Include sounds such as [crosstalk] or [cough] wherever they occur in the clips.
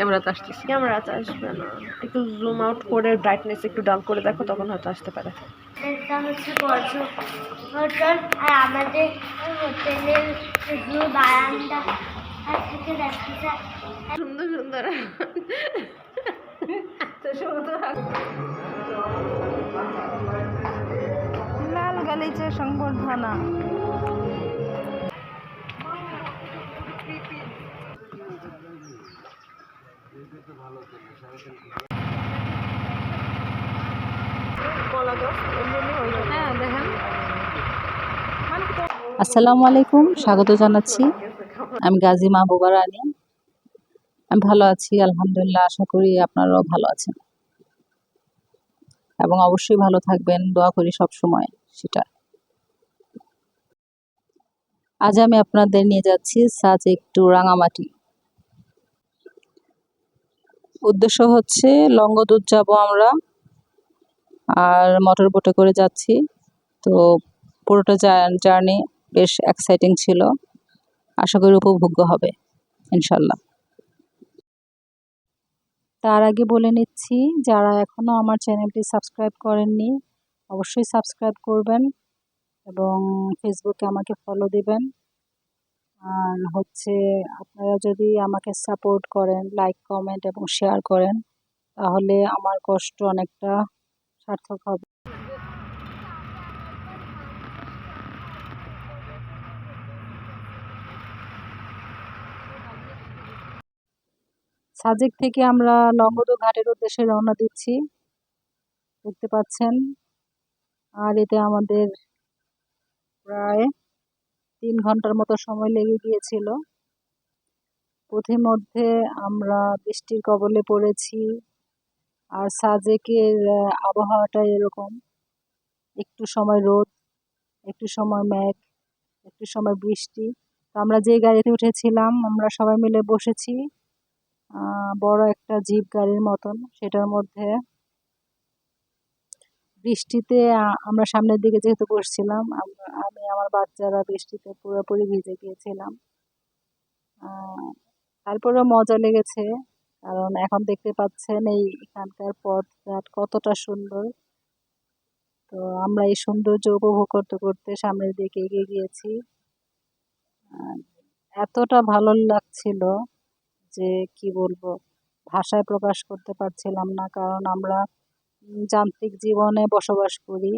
ক্যামেরাতে আসতেছি। ক্যামেরাতে আসবে না। একটু জুম আউট করে ব্রাইটনেস একটু ডাউন করে দেখো তখন হয়তো আসতে পারে। এটা হচ্ছে হোটেল আর আমাদের হোটেলের ভিউ বারান্দা থেকে দেখা যায়। সুন্দর সুন্দর। লাল গালিচা সংবর্ধনা। আসসালামু আলাইকুম স্বাগত জানাচ্ছি। আমি গাজী মাহবুবা রানী। আমি ভালো আছি, আলহামদুলিল্লাহ, আশা করি আপনারাও ভালো আছেন। এবং অবশ্যই ভালো থাকবেন, দোয়া করি সব সময়, সেটা। আজ আমি আপনাদের নিয়ে যাচ্ছি সাজ একটু রাঙামাটি। উদ্দেশ্য হচ্ছে লঙ্গদূত যাব আমরা আর মোটর বোটে করে যাচ্ছি। তো পুরোটা জার্নি বেশ এক্সাইটিং ছিল। আশা করি উপভোগ্য হবে, ইনশাল্লাহ। তার আগে বলে নিচ্ছি, যারা এখনও আমার চ্যানেলটি সাবস্ক্রাইব করেননি, অবশ্যই সাবস্ক্রাইব করবেন এবং ফেসবুকে আমাকে ফলো দিবেন। আর হচ্ছে আপনারা যদি আমাকে সাপোর্ট করেন লাইক কমেন্ট এবং শেয়ার করেন, তাহলে আমার কষ্ট অনেকটা সার্থক হবে। সাজেক থেকে আমরা লঙ্গদু ঘাটের উদ্দেশ্যে রওনা দিচ্ছি। দেখতে পাচ্ছেন, আর এতে আমাদের প্রায় তিন ঘণ্টার মতো সময় লেগে গিয়েছিল। পথিমধ্যে আমরা বৃষ্টির কবলে পড়েছি আর সাজেকের আবহাওয়াটা এরকম। একটু সময় রোদ, একটু সময় মেঘ, একটু সময় বৃষ্টি। তো আমরা যে গাড়িতে উঠেছিলাম, আমরা সবাই মিলে বসেছি বড় একটা জিপ গাড়ির মতন। সেটার মধ্যে বৃষ্টিতে আমরা সামনের দিকে যেহেতু বসছিলাম আমি, আমার বাচ্চারা বৃষ্টিতে পুরোপুরি ভিজে গিয়েছিলাম। তারপরেও মজা লেগেছে, কারণ এখন দেখতে পাচ্ছেন এই এখানকার পথঘাট কতটা সুন্দর। তো আমরা এই সৌন্দর্য উপভোগ করতে করতে সামনের দিকে এগিয়ে গিয়েছি। এতটা ভালো লাগছিল যে কি বলব, ভাষায় প্রকাশ করতে পারছিলাম না, কারণ আমরা যান্ত্রিক জীবনে বসবাস করি।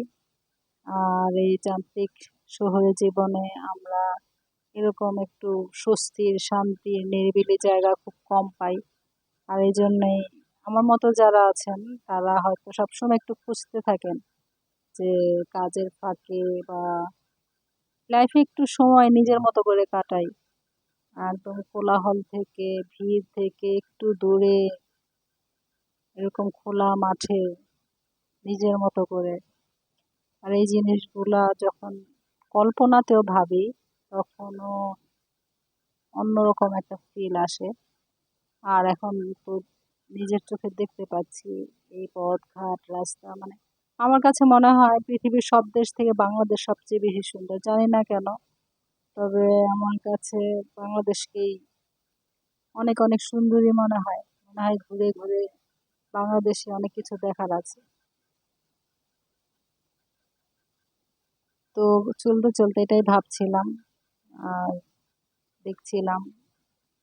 আর এই যান্ত্রিক শহরে জীবনে আমরা এরকম একটু স্বস্তির, শান্তির, নিরিবিলি জায়গা খুব কম পাই। আর এই জন্যই আমার মতো যারা আছেন, তারা হয়তো সবসময় একটু খুঁজতে থাকেন যে কাজের ফাঁকে বা লাইফে একটু সময় নিজের মতো করে কাটাই। একদম কোলাহল থেকে, ভিড় থেকে একটু দূরে, এরকম খোলা মাঠে নিজের মতো করে। আর এই জিনিসগুলা যখন কল্পনাতেও ভাবি, তখনও অন্যরকম একটা ফিল আসে। আর এখন তো নিজের চোখে দেখতে পাচ্ছি, এই পথ, ঘাট, রাস্তা মানে আমার কাছে মনে হয় পৃথিবীর সব দেশ থেকে বাংলাদেশ সবচেয়ে বেশি সুন্দর। জানি না কেন, তবে আমার কাছে বাংলাদেশকেই অনেক অনেক সুন্দরই মনে হয়। মনে হয় ঘুরে ঘুরে বাংলাদেশে অনেক কিছু দেখার আছে। তো চলতে চলতে এটাই ভাবছিলাম। আর দেখছিলাম।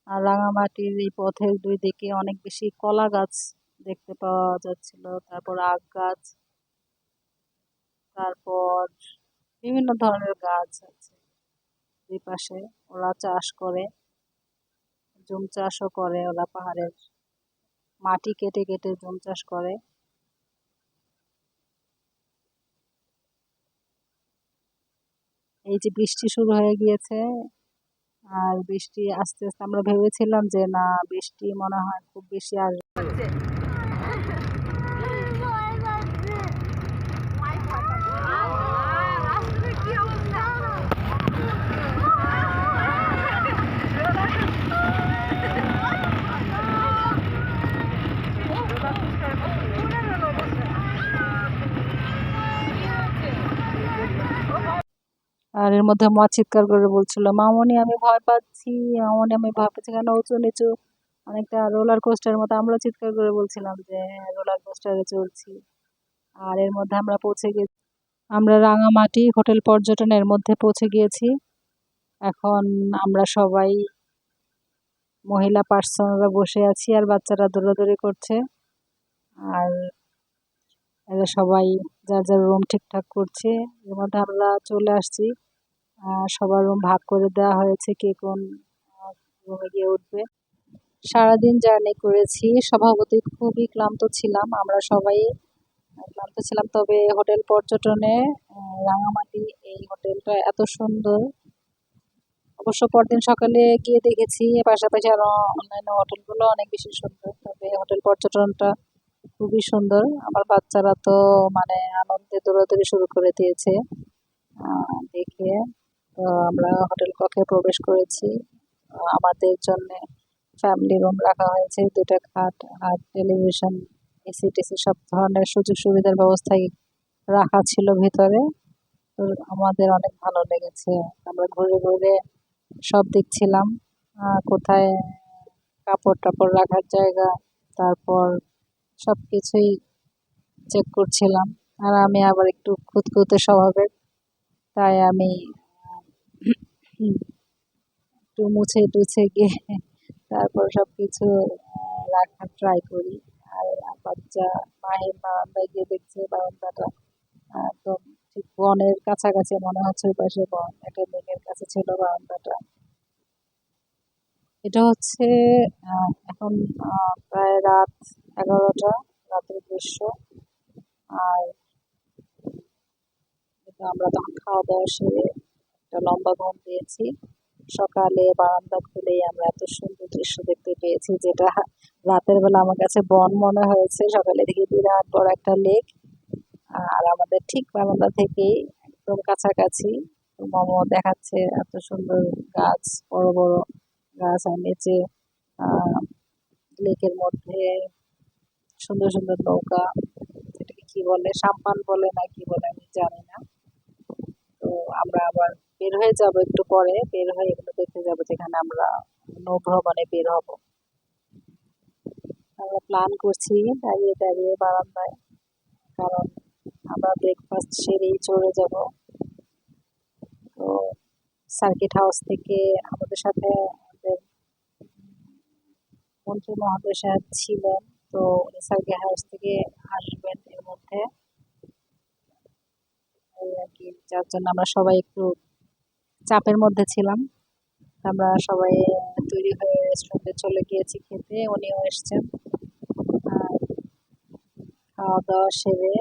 আর রাঙামাটির এই পথের দুই দিকে অনেক বেশি কলা গাছ দেখতে পাওয়া যাচ্ছিল। তারপর আখ গাছ, তারপর বিভিন্ন ধরনের গাছ আছে দুই পাশে। ওরা চাষ করে, জুম চাষও করে ওরা পাহাড়ের। মাটি কেটে কেটে জুম চাষ করে। এই যে বৃষ্টি শুরু হয়ে গিয়েছে আর বৃষ্টি আস্তে আস্তে আমরা ভেবেছিলাম যে না, বৃষ্টি মনে হয় খুব বেশি আসবে। আর এর মধ্যে মা চিৎকার করে বলছিল, মামনি, আমি ভয় পাচ্ছি, মামনি, আমি ভয় পাচ্ছি কেন? উঁচু, নিচু। অনেকটা রোলার কোস্টার মতো আমরা চিৎকার করে বলছিলাম যে রোলার কোস্টারে চলছি। আর এর মধ্যে আমরা পৌঁছে গেছি আমরা রাঙামাটি হোটেল পর্যটনের মধ্যে পৌঁছে গিয়েছি। এখন আমরা সবাই মহিলা পার্সনরা বসে আছি আর বাচ্চারা দৌড়াদৌড়ি করছে। আর এরা সবাই যার যার রুম ঠিকঠাক করছে, এর মধ্যে আমরা চলে আসছি। সবার রুম ভাগ করে দেওয়া হয়েছে কে কোন রুমে গিয়ে উঠবে। সারাদিন জার্নি করেছি, স্বভাবতই খুবই ক্লান্ত ছিলাম। আমরা সবাই ক্লান্ত ছিলাম, তবে হোটেল পর্যটনে রাঙামাটি এই হোটেলটা এত সুন্দর। অবশ্য পরদিন সকালে গিয়ে দেখেছি পাশাপাশি আরও অন্যান্য হোটেলগুলো অনেক বেশি সুন্দর। তবে হোটেল পর্যটনটা খুবই সুন্দর। আমার বাচ্চারা তো মানে আনন্দে দৌড়াদৌড়ি শুরু করে দিয়েছে। দেখে তো আমরা হোটেল কক্ষে প্রবেশ করেছি। আমাদের জন্য ফ্যামিলি রুম রাখা হয়েছে। দুটো খাট, আর টেলিভিশন এসি টেসি সব ধরনের সুযোগ সুবিধার ব্যবস্থাই রাখা ছিল ভেতরে। তো আমাদের অনেক ভালো লেগেছে। আমরা ঘুরে ঘুরে সব দেখছিলাম। কোথায় কাপড় টাপড় রাখার জায়গা, তারপর সব কিছুই চেক করছিলাম। আর আমি আবার একটু খুঁতখুঁতে স্বভাবের, তাই আমি একটু মুছে টুছে গিয়ে তারপর সব কিছু রাখার ট্রাই করি। আর বাচ্চা মায়ের বারান্দায় গিয়ে দেখছে বারান্দাটা একদম ঠিক বনের কাছাকাছি মনে হচ্ছে ওই পাশে বন, একটা লেকের কাছে ছিল বারান্দাটা। এটা হচ্ছে এখন প্রায় রাত এগারোটা, রাতের দৃশ্য। আর আমরা তখন খাওয়া দাওয়া সেরে একটা লম্বা ঘুম দিয়েছি। সকালে বারান্দা খুলেই আমরা এত সুন্দর দৃশ্য দেখতে পেয়েছি, যেটা রাতের বেলা আমার কাছে বন মনে হয়েছে। সকালে দেখি বিরাট বড় একটা লেক। আর আমাদের ঠিক বারান্দা থেকেই একদম কাছাকাছি মোমো দেখাচ্ছে এত সুন্দর গাছ, বড় বড় গাছ আর নিচে লেকের মধ্যে, সুন্দর সুন্দর নৌকা, এটাকে কি বলে, সাম্পান বলে না কি বলে আমি জানি না। তো আমরা আবার বের হয়ে যাব একটু পরে, বের হয়ে এগুলো দেখতে যাব যেখানে আমরা নৌ ভ্রমণে বের হব। আমরা প্ল্যান করছি দাঁড়িয়ে দাঁড়িয়ে বারান্দায়, কারণ আমরা ব্রেকফাস্ট সেরেই চলে যাব। তো সার্কিট হাউস থেকে আমাদের সাথে মন্ত্রী মহোদয় সাহেব ছিলেন তো উনি সার্কিট হাউস থেকে আসবেন এর মধ্যে। আর কি, যার জন্য আমরা সবাই একটু চাপের মধ্যে ছিলাম। আমরা সবাই তৈরি হয়ে রেস্টুরেন্টে চলে গিয়েছি খেতে, উনিও এসছেন। খাওয়া দাওয়া সেরে,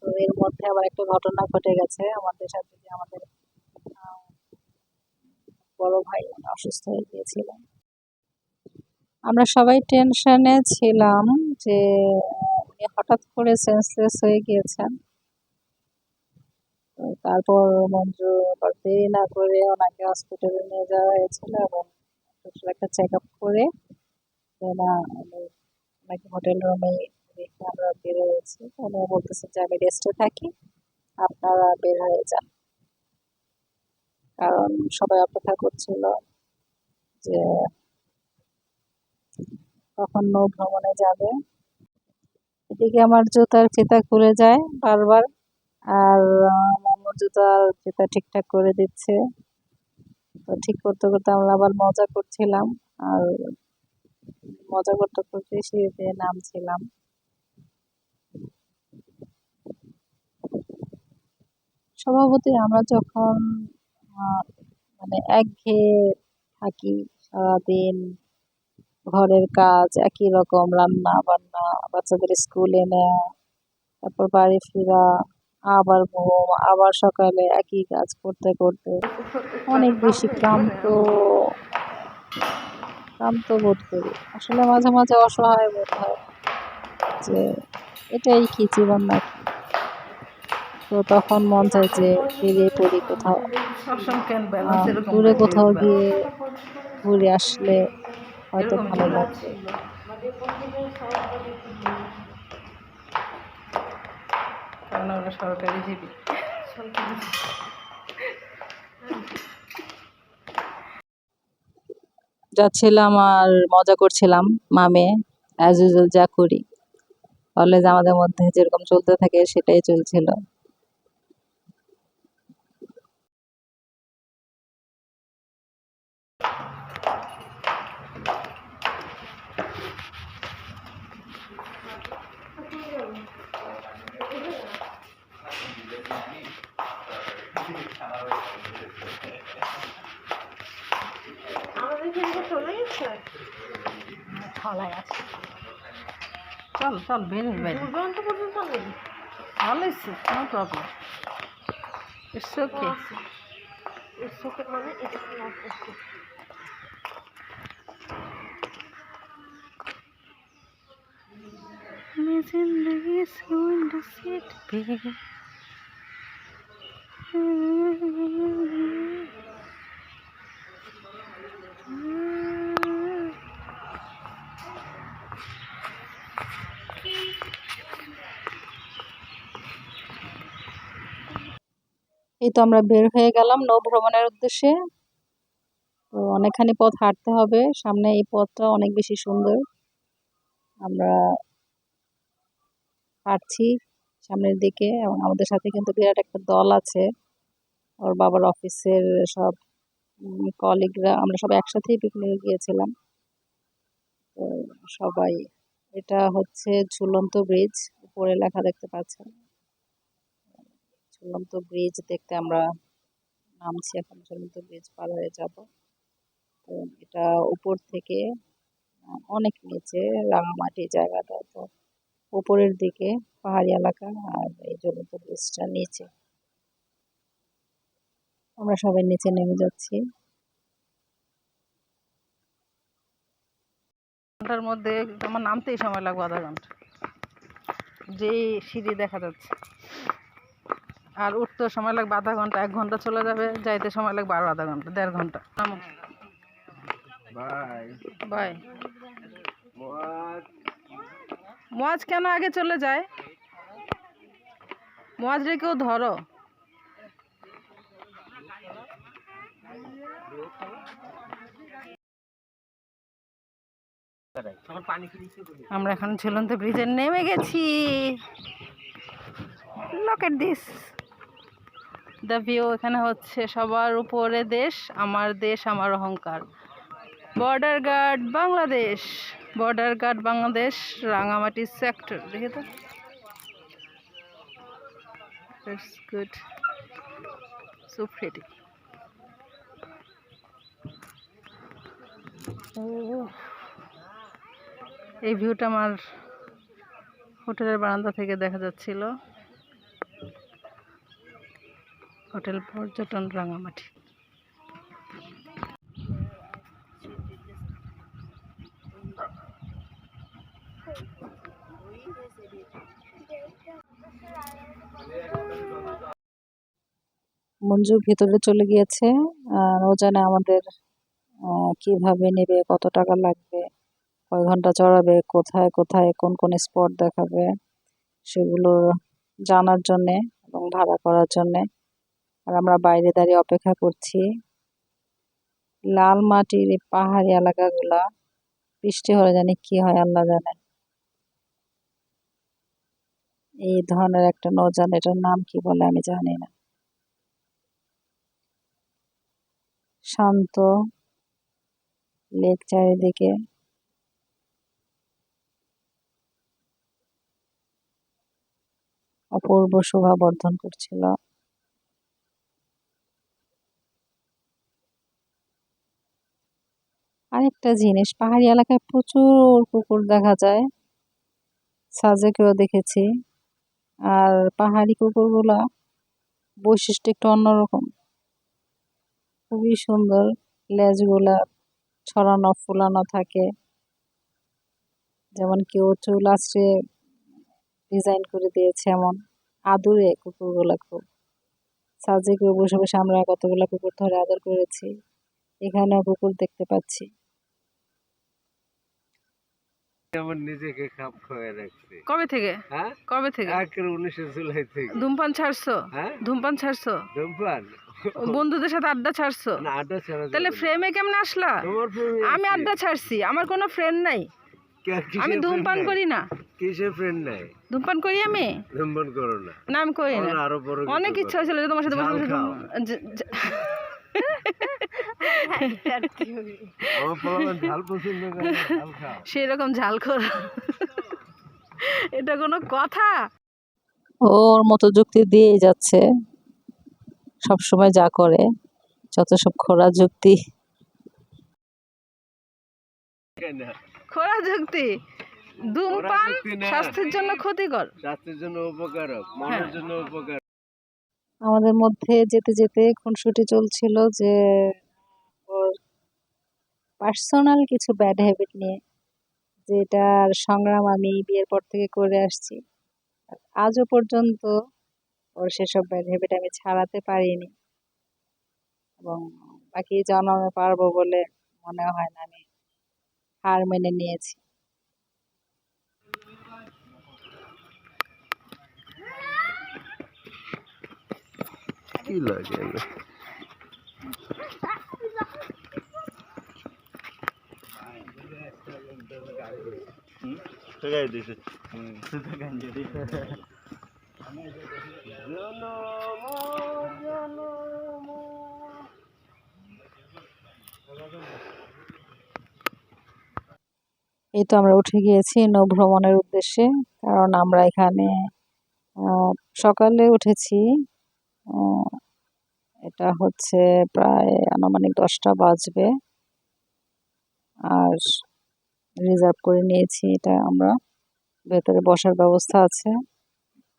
তো এর মধ্যে আবার একটা ঘটনা ঘটে গেছে। আমাদের সাথে যে আমাদের বড় ভাই অসুস্থ হয়ে গিয়েছিলেন। আমরা সবাই টেনশনে ছিলাম যে, উনি হঠাৎ করে সেন্সলেস হয়ে গিয়েছেন। তারপর মঞ্জু দেরি না করে ওনাকে হসপিটালে নিয়ে যাওয়া হয়েছিল এবং একটা চেক আপ করে ওনাকে হোটেল রুমে রেখে আমরা বের হয়েছি। উনি বলতেছে যে, আমি রেস্টে থাকি, আপনারা বের হয়ে যান। কারণ সবাই অপেক্ষা করছিল যে কখন নৌ ভ্রমণে যাবে। এদিকে আমার জুতার ফিতা খুলে যায় বারবার, আর মামুর জুতার ফিতা ঠিকঠাক করে দিচ্ছে। তো ঠিক করতে করতে আমরা আবার মজা করছিলাম, আর মজা করতে করতে সিঁড়িতে নামছিলাম। স্বভাবতই আমরা যখন মানে একঘেয়ে থাকি সারাদিন ঘরের কাজ একই রকম রান্না বান্না বাচ্চাদের স্কুলে নেওয়া তারপর বাড়ি ফেরা আবার ঘুম আবার সকালে একই কাজ করতে করতে অনেক বেশি ক্লান্ত। ক্লান্ত বোধ করি। আসলে মাঝে মাঝে অসহায় বোধ হয় যে এটাই কি জীবন নাকি? তো তখন মন চায় যে বেরিয়ে পড়ি কোথাও। দূরে কোথাও গিয়ে ঘুরে আসলে হয়তো ভালো কারণ সরকারি জীবী যাচ্ছিলাম আর মজা করছিলাম মামে অ্যাজ ইউজুয়াল যা করি। কলেজ আমাদের মধ্যে যেরকম চলতে থাকে সেটাই চলছিল আমাদের কিন্তু আছে থালায় আছে। চল চল বেরিস বেরিস দুর্গন্ত পর্যন্ত নেই ভালো এসছে কোনো প্রবলেম ইটস মানে এই তো আমরা বের হয়ে গেলাম নৌ ভ্রমণের উদ্দেশ্যে। তো অনেকখানি পথ হাঁটতে হবে। সামনে এই পথটা অনেক বেশি সুন্দর। আমরা হাঁটছি সামনের দিকে এবং আমাদের সাথে কিন্তু বিরাট একটা দল আছে। ওর বাবার অফিসের সব কলিগরা আমরা সব একসাথেই পিকনিকে গিয়েছিলাম। তো সবাই, এটা হচ্ছে ঝুলন্ত ব্রিজ উপরে লেখা দেখতে পাচ্ছেন। ঝুলন্ত ব্রিজ দেখতে আমরা নামছি, এখন ঝুলন্ত ব্রিজ পার হয়ে যাব। তো এটা উপর থেকে অনেক নিচে, রাঙামাটি জায়গাটা তো উপরের দিকে, পাহাড়ি এলাকা, আর এই ঝুলন্ত ব্রিজটা নিচে। আমরা সবাই নিচে নেমে যাচ্ছি। ঘণ্টার মধ্যে আমার নামতেই সময় লাগবে আধা ঘণ্টা। যে সিঁড়ি দেখা যাচ্ছে। আর উঠতে সময় লাগবে আধা ঘণ্টা এক ঘণ্টা চলে যাবে যাইতে সময় লাগবে আরও আধা ঘণ্টা দেড় ঘণ্টা। বাই। কেন আগে চলে যায়? মোয়াজ রেখেও ধরো। আমরা এখন ঝুলন্ত ব্রিজে নেমে গেছি। Look at this the view এখানে হচ্ছে সবার উপরে দেশ, আমার দেশ, আমার অহংকার। Border guard Bangladesh. Border guard Bangladesh, Rangamati sector দেখে তো? গুড সো প্রিটি এই ভিউটা আমার হোটেলের বারান্দা থেকে দেখা যাচ্ছিল। হোটেল পর্যটন রাঙামাটি। মঞ্জু ভেতরে চলে গিয়েছে। আর ও জানে আমাদের কীভাবে নেবে, কত টাকা লাগবে, কয় ঘণ্টা চড়াবে, কোথায় কোথায়, কোন কোন স্পট দেখাবে, সেগুলো জানার জন্যে এবং ভাড়া করার জন্যে। আর আমরা বাইরে দাঁড়িয়ে অপেক্ষা করছি। লাল মাটির পাহাড়ি এলাকাগুলা, বৃষ্টি হলে জানি কি হয়, আল্লাহ জানে। এই ধরনের একটা নৌযান, এটার নাম কি বলে আমি জানি না। শান্ত লেক চারিদিকে অপূর্ব শোভা বর্ধন করছিল। আরেকটা জিনিস, পাহাড়ি এলাকায় প্রচুর কুকুর দেখা যায়। সাজেকেও দেখেছি। আর পাহাড়ি কুকুরগুলা বৈশিষ্ট্য একটু অন্যরকম। খুবই সুন্দর, লেজগুলা ছড়ানো, ফুলানো থাকে। যেমন কেউ চুল আঁচড়ে ডিজাইন করে দিয়েছে এমন। আদুরে কুকুরগুলা খুব। সাজে কেউ বসে বসে আমরা কতগুলো কুকুর ধরে আদর করেছি। এখানেও কুকুর দেখতে পাচ্ছি। যেমন নিজেকে খাপ খাওয়াই রাখছে। কবে থেকে? হ্যাঁ? কবে থেকে? একের উনিশে জুলাই থেকে। ধূমপান ছাড়ছো? হ্যাঁ? ধূমপান ছাড়ছো? ধূমপান? বন্ধুদের সাথে আড্ডা ছাড়ছো? না আড্ডা ছাড়া তাহলে ফ্রেমে কেমনে আসলা? তোমার প্রেমে আমি আড্ডা ছাড়ছি আমার কোনো ফ্রেন্ড নাই। আমি ধূমপান করি না। কিসের ফ্রেন্ড নাই? ধূমপান করি আমি? ধূমপান করো না। না আমি করি না। আরও বড় অনেক ইচ্ছা হয়েছিল যে তোমার সাথে বসে বসে [laughs] পোলাপান ঝাল পছন্দ করে। না, ঝাল খাও সেই রকম ঝাল খোর এটা কোনো কথা? ওর মতো যুক্তি দিয়েই যাচ্ছে। সব সময় যা করে যত সব খোরা যুক্তি? খোরা যুক্তি? ধূমপান স্বাস্থ্যের জন্য ক্ষতিকর। স্বাস্থ্যের জন্য উপকারক মনের হ্যাঁ। জন্য উপকার আমাদের মধ্যে যেতে যেতে খুনসুটি চলছিল যে ওর পার্সোনাল কিছু ব্যাড হ্যাবিট নিয়ে, যেটার সংগ্রাম আমি বিয়ের পর থেকে করে আসছি। আজও পর্যন্ত ওর সেসব ব্যাড হ্যাবিট আমি ছাড়াতে পারিনি। এবং বাকি জন্মে পারব বলে মনে হয় না আমি হার মেনে নিয়েছি। কি লাগে এই তো আমরা উঠে গিয়েছি নৌ ভ্রমণের উদ্দেশ্যে, কারণ আমরা এখানে সকালে উঠেছি। এটা হচ্ছে প্রায় আনুমানিক দশটা বাজবে। আর রিজার্ভ করে নিয়েছি, এটা আমরা। ভেতরে বসার ব্যবস্থা আছে,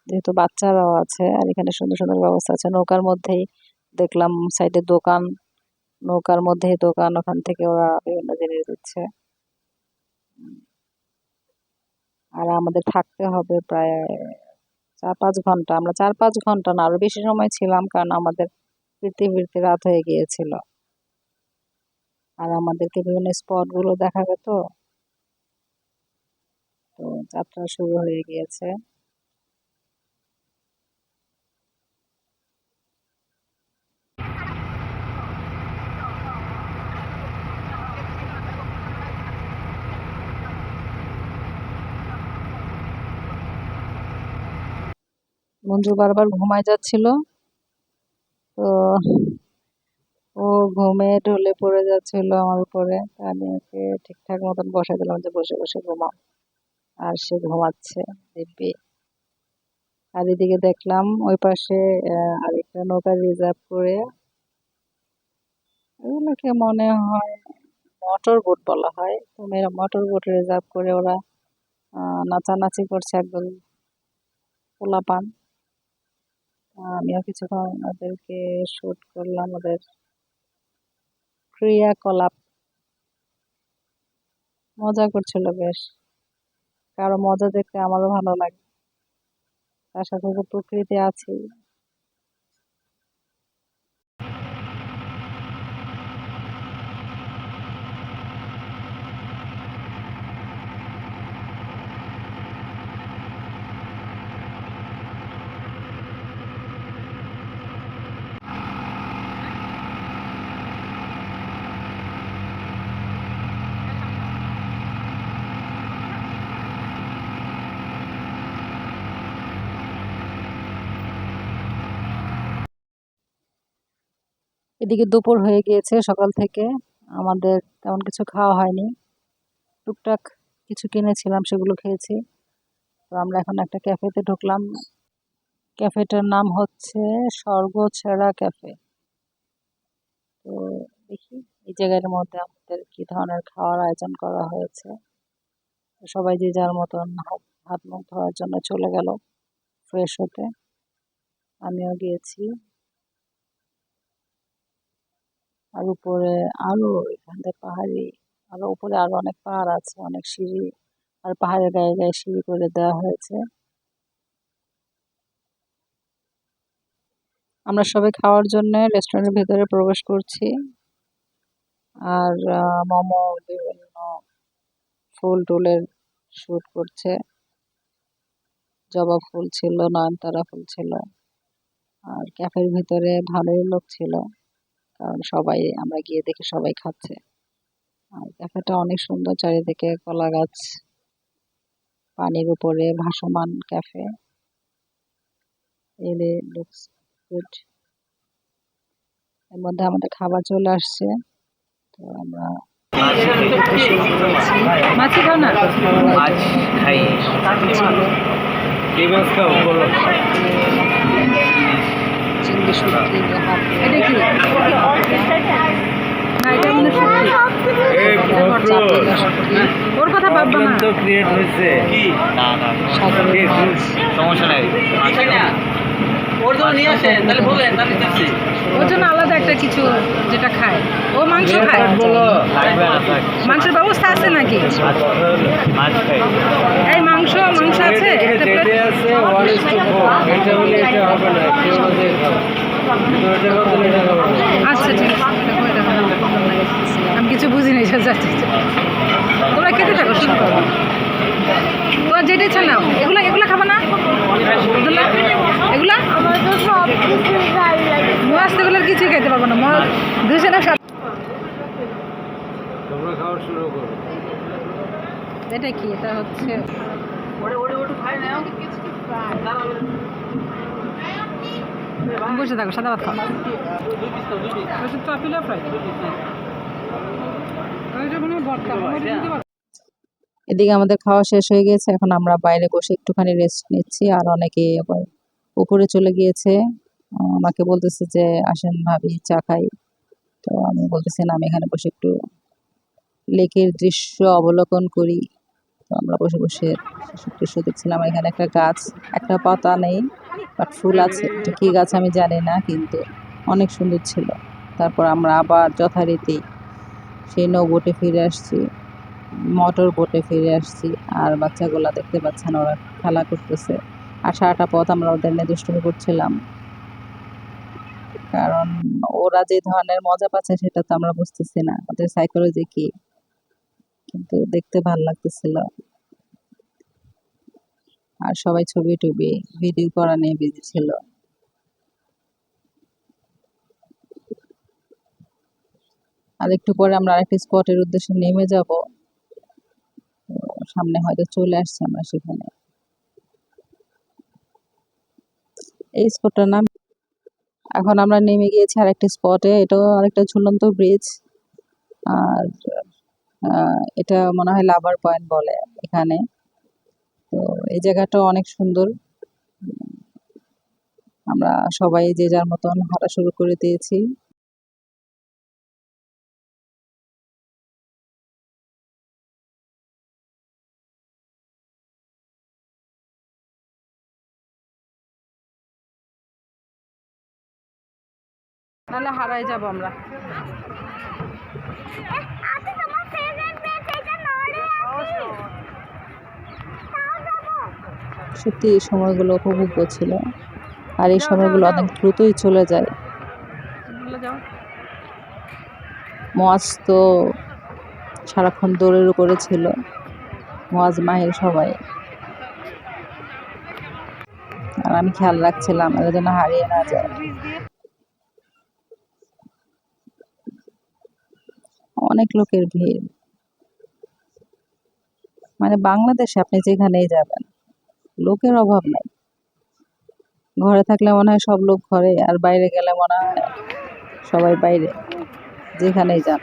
যেহেতু বাচ্চারাও আছে, আর এখানে সুন্দর সুন্দর ব্যবস্থা আছে। নৌকার মধ্যেই দেখলাম সাইডে দোকান, নৌকার মধ্যেই দোকান, ওখান থেকে ওরা বিভিন্ন জিনিস দিচ্ছে। আর আমাদের থাকতে হবে প্রায় চার পাঁচ ঘণ্টা, আমরা চার পাঁচ ঘণ্টা না, আরও বেশি সময় ছিলাম, কারণ আমাদের ফিরতে ফিরতে রাত হয়ে গিয়েছিল। আর আমাদেরকে বিভিন্ন স্পটগুলো দেখাবে তো? তো যাত্রা শুরু হয়ে গিয়েছে। মঞ্জু বারবার ঘুমায় যাচ্ছিল। তো ও ঘুমে ঢলে পড়ে যাচ্ছিল আমার উপরে। আমি ওকে ঠিকঠাক মতন বসে দিলাম যে বসে বসে ঘুমাও। আর সে ঘুমাচ্ছে দিব্যি আর এদিকে দেখলাম ওই পাশে আরেকটা নৌকা রিজার্ভ করে। এগুলোকে মনে হয় মোটর বোট বলা হয়। তো মোটর বোট রিজার্ভ করে ওরা নাচানাচি করছে একদম পোলাপান। আমিও কিছুক্ষণ ওদেরকে শুট করলাম, ওদের ক্রিয়াকলাপ। মজা করছিল বেশ। কারও মজা দেখতে আমারও ভালো লাগে। তার সাথে তো প্রকৃতি আছেই। এদিকে দুপুর হয়ে গিয়েছে সকাল থেকে। আমাদের তেমন কিছু খাওয়া হয়নি। টুকটাক কিছু কিনেছিলাম, সেগুলো খেয়েছি। তো আমরা এখন একটা ক্যাফেতে ঢুকলাম। ক্যাফেটার নাম হচ্ছে স্বর্গছেড়া ক্যাফে। তো দেখি এই জায়গার মধ্যে আমাদের কি ধরনের খাওয়ার আয়োজন করা হয়েছে। সবাই যে যার মতন হাত মুখ ধোয়ার জন্য চলে গেল ফ্রেশ হতে। আমিও গিয়েছি। আর উপরে আরও এখান থেকে পাহাড়ি আরও উপরে আরও অনেক পাহাড় আছে, অনেক সিঁড়ি আর পাহাড়ের গায়ে গায়ে সিঁড়ি করে দেওয়া হয়েছে। আমরা সবাই খাওয়ার জন্য রেস্টুরেন্টের ভেতরে প্রবেশ করছি। আর মোমো, বিভিন্ন ফুল টুলের শুট করছে। জবা ফুল ছিল, নয়নতারা ফুল ছিল। আর ক্যাফের ভিতরে ভালোই লোক ছিল। কারণ সবাই আমরা গিয়ে দেখি সবাই খাচ্ছে। আর ক্যাফেটা অনেক সুন্দর চারিদিকে কলা গাছ পানির উপরে ভাসমান ক্যাফে। এলে লুকস গুড এর মধ্যে আমাদের খাবার চলে আসছে। তো আমরা মাছি খাও না? মাছ খাই। কি মাছ খাও? বলো। চিংড়ি শুটকি এটা কি ওর কথা ভাববা না। ক্রিয়েট হয়েছে। কি? না না সমস্যা নাই। ওর জন্য নিয়ে আসেন তাহলে বলেন তাহলে দিচ্ছি ওর জন্য আলাদা একটা কিছু যেটা খায়। ও মাংস খায়। মাংসের ব্যবস্থা আছে নাকি? এই মাংস মাংস আছে? আচ্ছা ঠিক আমি কিছু বুঝি নাই যাচ্ছে তোমরা খেতে থাকো শুরু করো। তোমার যেটা ইচ্ছা নাও। এগুলা এগুলা খাবা না? এগুলা মাছ তো এগুলোর কিছুই খাইতে পারব না। মদ দুজনের সাথে তোমরা খাওয়া শুরু করো। এটা কি? এটা হচ্ছে বসে থাকো সাদা ভাত খাও। চাপিলা ফ্রাই এদিকে আমাদের খাওয়া শেষ হয়ে গিয়েছে এখন আমরা বাইরে বসে একটুখানি রেস্ট নিচ্ছি আর অনেকে আবার উপরে চলে গিয়েছে। আমাকে বলতেছে যে, আসেন ভাবি, চা খাই। তো আমি বলতেছি, না, আমি এখানে বসে একটু লেকের দৃশ্য অবলোকন করি। তো আমরা বসে বসে দৃশ্য দেখছিলাম। এখানে একটা গাছ, একটা পাতা নেই বাট ফুল আছে। এটা কী গাছ আমি জানি না, কিন্তু অনেক সুন্দর ছিল। তারপর আমরা আবার যথারীতি সেই নৌ বোটে ফিরে আসছি, মোটর বোটে ফিরে আসছি। আর বাচ্চাগুলা দেখতে পাচ্ছেন, ওরা খেলা করতেছে। আর সারাটা পথ আমরা ওদের নিয়ে দুষ্টুমি করছিলাম। কারণ ওরা যে ধরনের মজা পাচ্ছে সেটা তো আমরা বুঝতেছি না। ওদের সাইকোলজি কি? কিন্তু দেখতে ভালো লাগতেছিল। আর সবাই ছবি টবি ভিডিও করা নিয়ে বিজি ছিল। আর একটু পরে আমরা আরেকটি স্পটের উদ্দেশ্যে নেমে যাব। সামনে হয়তো চলে আসছে আমরা সেখানে। এই স্পটটার নাম এখন আমরা নেমে গিয়েছি আরেকটি স্পটে এটাও আরেকটা ঝুলন্ত ব্রিজ আর এটা মনে হয় লাভার পয়েন্ট বলে এখানে। তো এই জায়গাটা অনেক সুন্দর। আমরা সবাই যে যার মতন হাঁটা শুরু করে দিয়েছি। নাহলে হারাই যাব আমরা। সত্যি এই সময়গুলো উপভোগ্য ছিল। আর এই সময়গুলো অনেক দ্রুতই চলে যায়। মোয়াজ তো সারাক্ষণ দৌড়ের উপরে ছিল। মোয়াজ মাহির সবাই। আর আমি খেয়াল রাখছিলাম এরা যেন হারিয়ে না যায়। অনেক লোকের ভিড়। মানে বাংলাদেশে আপনি যেখানেই যাবেন, লোকের অভাব নাই। ঘরে থাকলে মনে হয় সব লোক ঘরে, আর বাইরে গেলে মনে হয় সবাই বাইরে, যেখানেই যান।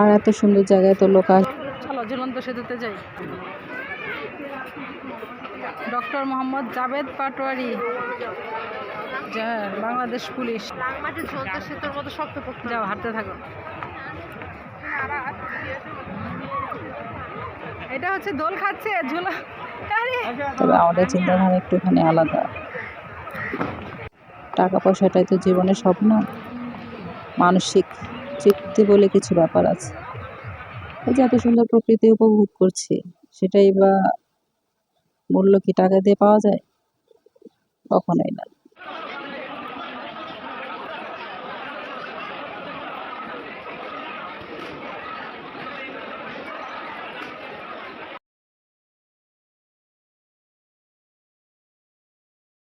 আর এত সুন্দর জায়গায় তো লোক আসে যাই। ডক্টর মোহাম্মদ জাভেদ পাটোয়ারি। যা বাংলাদেশ পুলিশ। মাঠে ঝোলতে সেতুর মতো শক্ত পড়তে যাও হাঁটতে থাকো। এটা হচ্ছে দোল খাচ্ছে ঝুলা। তবে আমাদের চিন্তাধারা একটুখানি আলাদা। টাকা পয়সাটাই তো জীবনের সব না মানসিক তৃপ্তি বলে কিছু ব্যাপার আছে। এই যে এত সুন্দর প্রকৃতি উপভোগ করছি সেটাই বা মূল্য কি টাকা দিয়ে পাওয়া যায়? কখনোই না।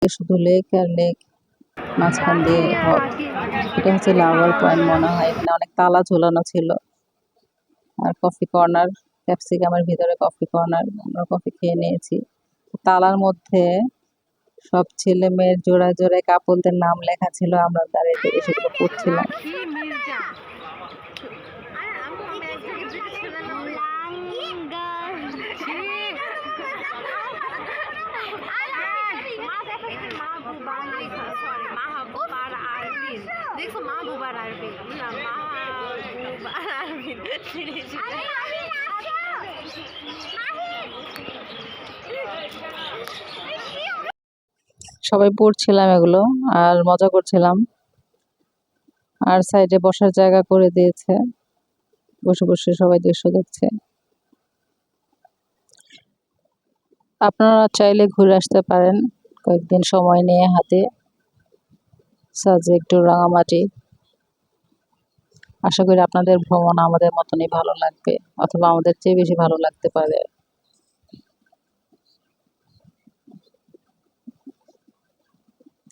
চারিদিকে শুধু লেক আর লেক। মাঝখান দিয়ে হ্রদ এটা হচ্ছে লাভার পয়েন্ট মনে হয়। এখানে অনেক তালা ঝোলানো ছিল। আর কফি কর্নার, ক্যাপসিকামের ভিতরে কফি কর্নার। আমরা কফি খেয়ে নিয়েছি। তালার মধ্যে সব ছেলে মেয়ের জোড়া জোড়ায় কাপলদের নাম লেখা ছিল। আমরা দাঁড়িয়ে থেকে সেগুলো পড়ছিলাম। দেখছ সবাই পড়ছিলাম এগুলো আর মজা করছিলাম। আর সাইডে বসার জায়গা করে দিয়েছে। বসে বসে সবাই দৃশ্য দেখছে। আপনারা চাইলে ঘুরে আসতে পারেন। কয়েকদিন সময় নিয়ে হাতে। সাজেক রাঙামাটি। আশা করি আপনাদের ভ্রমণ আমাদের মতনই ভালো লাগবে, অথবা আমাদের চেয়ে বেশি ভালো লাগতে পারে।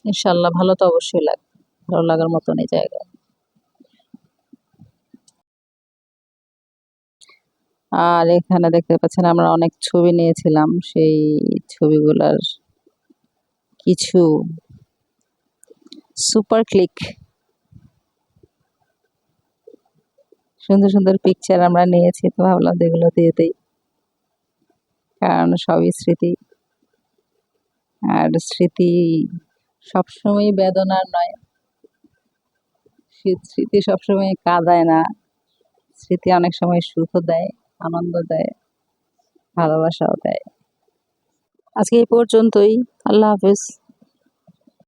ইনশাল্লাহ ভালো তো অবশ্যই লাগবে ভালো লাগার মতনই জায়গা। আর এখানে দেখতে পাচ্ছেন আমরা অনেক ছবি নিয়েছিলাম। সেই ছবিগুলার কিছু সুপার ক্লিক সুন্দর সুন্দর পিকচার আমরা নিয়েছি তো ভাবলাম যেগুলো দিয়ে দিই। কারণ সবই স্মৃতি। আর স্মৃতি সবসময় বেদনার নয়। স্মৃতি সবসময় কাঁদায় না। স্মৃতি অনেক সময় সুখও দেয়। আনন্দ দেয় ভালোবাসাও দেয়। আজকে এই পর্যন্তই আল্লাহ হাফেজ।